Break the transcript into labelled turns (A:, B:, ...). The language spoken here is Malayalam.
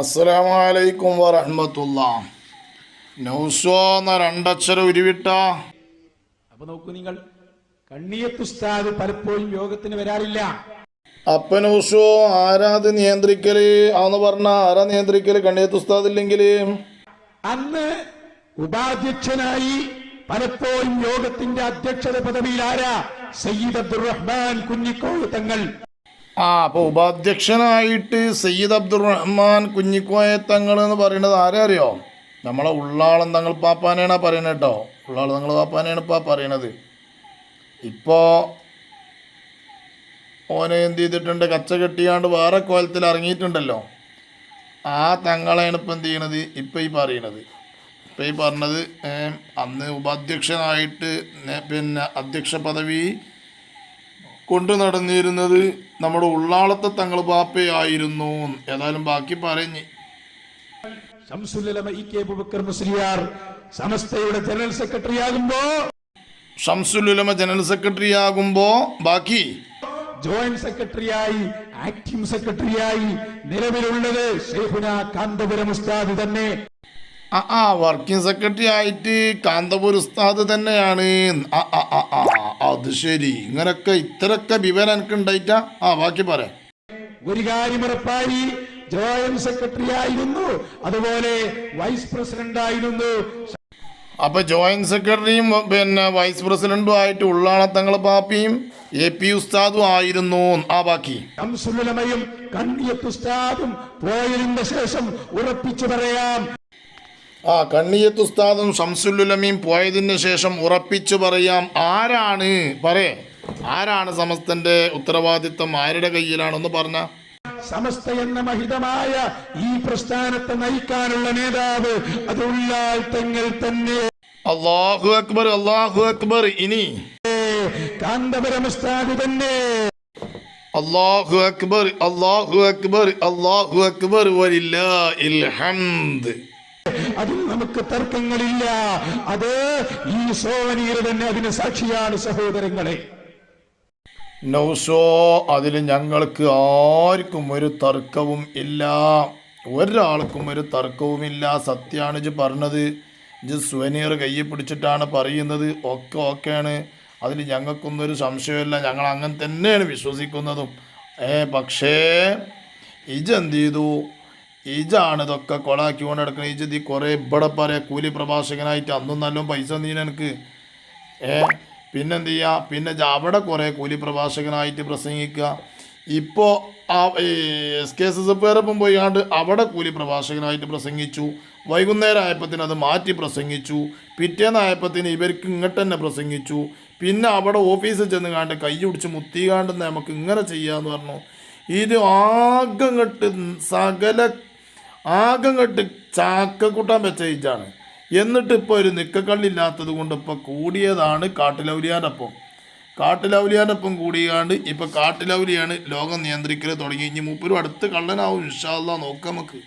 A: അസ്സലാമലൈക്കും വറഹമത്തുള്ള. നൗസോ എന്ന രണ്ടക്ഷരം ഉരുവിട്ട.
B: അപ്പൊ നോക്കൂ നിങ്ങൾ കണ്ണിയത്തുസ്താദ് പലപ്പോഴും യോഗത്തിന് വരാറില്ല.
A: അപ്പ നൗസോ ആരാത് നിയന്ത്രിക്കൽ? അന്ന് പറഞ്ഞ ആരാ നിയന്ത്രിക്കൽ? കണ്ണിയത്ത് ഉസ്താദ് ഇല്ലെങ്കിൽ
B: അന്ന് ഉപാധ്യക്ഷനായി പലപ്പോഴും യോഗത്തിന്റെ അധ്യക്ഷത പദവിയിൽ ആരാ സയ്യിദ് അബ്ദുറഹ്മാൻ കുഞ്ഞിക്കോഴ് തങ്ങൾ.
A: ആ അപ്പൊ ഉപാധ്യക്ഷനായിട്ട് സയ്യിദ് അബ്ദുറഹ്മാൻ കുഞ്ഞിക്കോയ തങ്ങൾ എന്ന് പറയുന്നത് ആരെ അറിയോ? നമ്മളെ ഉള്ളാളം തങ്ങൾ പാപ്പാനെയാണ് പറയണത് കേട്ടോ. ഉള്ളാളം തങ്ങൾ പാപ്പാനാണ് ഇപ്പം പറയണത് ഇപ്പോൾ ഓനെ എന്ത് ചെയ്തിട്ടുണ്ട്? കച്ച കെട്ടിയാണ്ട് വേറെ കോലത്തിൽ ഇറങ്ങിയിട്ടുണ്ടല്ലോ. ആ തങ്ങളെയാണ് ഇപ്പം എന്ത് ചെയ്യണത്? ഇപ്പം ഈ പറയണത് ഇപ്പം ഈ പറഞ്ഞത് അന്ന് ഉപാധ്യക്ഷനായിട്ട് പിന്നെ അധ്യക്ഷ പദവി കൊണ്ടു നടന്നിരുന്നത് നമ്മുടെ ഉള്ളാളത്തെ തങ്ങൾ പാപ്പയായിരുന്നു ഏതായാലും ബാക്കി പറഞ്ഞ്.
B: സമസ്തയുടെ ജനറൽ സെക്രട്ടറി ആകുമ്പോ
A: ഷംസുലുലമ ജനറൽ സെക്രട്ടറി ആകുമ്പോൾ ബാക്കി.
B: ജോയിന്റ് സെക്രട്ടറിയായി ആക്ടിംഗ് സെക്രട്ടറിയായി നിലവിലുള്ളത് ഷെയ്ഖുന കാന്തപുരം ഉസ്താദ് തന്നെ.
A: ആ ആ വർക്കിംഗ് സെക്രട്ടറി ആയിട്ട് കാന്തപൂർ ഉസ്താദ് തന്നെയാണ്. ആ ആ ആ ആ അത് ശരി. ഇങ്ങനൊക്കെ ഇത്രയൊക്കെ വിവരം എനിക്ക് ഉണ്ടായിട്ടാ ആ ബാക്കി പറയാം.
B: ഒരു കാര്യം ഉറപ്പായി. ജോയിന്റ് സെക്രട്ടറി ആയിരുന്നു. അതുപോലെ വൈസ് പ്രസിഡന്റ് ആയിരുന്നു.
A: അപ്പൊ ജോയിന്റ് സെക്രട്ടറിയും പിന്നെ വൈസ് പ്രസിഡന്റും ആയിട്ട് ഉള്ളാളത്തങ്ങൾ പാപ്പിയും എ പി ഉസ്താദും ആയിരുന്നു. ആ ബാക്കി.
B: ഉസ്താദും പോയതിന്റെ ശേഷം ഉറപ്പിച്ചു പറയാം.
A: ആ കണ്ണിയത്ത് ഉസ്താദും ഷംസുല്ലുലമീം പോയതിന് ശേഷം ഉറപ്പിച്ചു പറയാം. ആരാണ്? പറയേ. ആരാണ് സമസ്തന്റെ ഉത്തരവാദിത്തം ആരുടെ കയ്യിലാണെന്ന് പറഞ്ഞ?
B: സമസ്ത എന്ന മഹിതമായ ഈ പ്രസ്ഥാനത്തെ നയിക്കാനുള്ള നേതാവ് അത് തങ്ങൾ തന്നെ.
A: അള്ളാഹു അക്ബർ അള്ളാഹു അക്ബർ ഇനി.
B: കാന്തപുരം ഉസ്താദ് തന്നെ.
A: അള്ളാഹു അക്ബർ അള്ളാഹു അക്ബർ അള്ളാഹു അക്ബർ വരില്ല ഹംദ്
B: അതിൽ നമുക്ക് തർക്കങ്ങളില്ല. അത് ഈ സോവനീർ തന്നെ അതിന് സാക്ഷിയാണ് സഹോദരങ്ങളെ.
A: നൗസോ അതിൽ ഞങ്ങൾക്ക് ആർക്കും ഒരു തർക്കവും ഇല്ല. ഒരാൾക്കും ഒരു തർക്കവുമില്ല സത്യമാണ് ഇജ് പറഞ്ഞത്. ഇജ് സുവനീർ കയ്യിൽ പിടിച്ചിട്ടാണ് പറയുന്നത്. ഒക്കെ ഓക്കെയാണ്. അതിൽ ഞങ്ങൾക്കൊന്നും ഒരു സംശയമില്ല ഞങ്ങൾ അങ്ങനെ തന്നെയാണ് വിശ്വസിക്കുന്നതും. ഏ പക്ഷേ ഇജ് എന്ത് ചെയ്തു? ഇജാണ് ഇതൊക്കെ കൊളാക്കി കൊണ്ട് നടക്കുന്നത് ഇജ് ഈ കുറേ ഇവിടെ പറയാ കൂലി പ്രഭാഷകനായിട്ട് അന്നും നല്ല പൈസ നീന എനിക്ക്. ഏ പിന്നെന്ത് ചെയ്യുക പിന്നെ അവിടെ കുറേ കൂലി പ്രഭാഷകനായിട്ട് പ്രസംഗിക്കുക ഇപ്പോൾ ആ എസ് കെ എസ് എസ് എഫുകാരൊപ്പം പോയാണ്ട് അവിടെ കൂലി പ്രഭാഷകനായിട്ട് പ്രസംഗിച്ചു. വൈകുന്നേരം ആയപ്പത്തിന് അത് മാറ്റി പ്രസംഗിച്ചു. പിറ്റേന്നായപ്പത്തിന് ഇവർക്ക് ഇങ്ങോട്ട് തന്നെ പ്രസംഗിച്ചു. പിന്നെ അവിടെ ഓഫീസിൽ ചെന്ന് കാണ്ട് കൈ പിടിച്ച് മുത്തി മുത്തികാണ്ട് നമുക്ക് ഇങ്ങനെ ചെയ്യാന്ന് പറഞ്ഞു. ഇത് ആകെ ഇങ്ങോട്ട് സകല ആകെ കെട്ട് ചാക്ക കൂട്ടാൻ വെച്ച എന്നിട്ട് ഇപ്പോൾ ഒരു നിക്കക്കള്ളില്ലാത്തത് കൊണ്ട് ഇപ്പോൾ കൂടിയതാണ് കാട്ടിലൗലിയാന്റെ ഒപ്പം. കാട്ടിലൗലിയാന്റെ ഒപ്പം കൂടിയാണ്ട് ഇപ്പോൾ കാട്ടിലൗലിയാണ് ലോകം നിയന്ത്രിക്കൽ തുടങ്ങി. ഇനി മൂപ്പരും അടുത്ത് കള്ളനാവും ഇൻഷാല്ല നോക്കാം നമുക്ക്.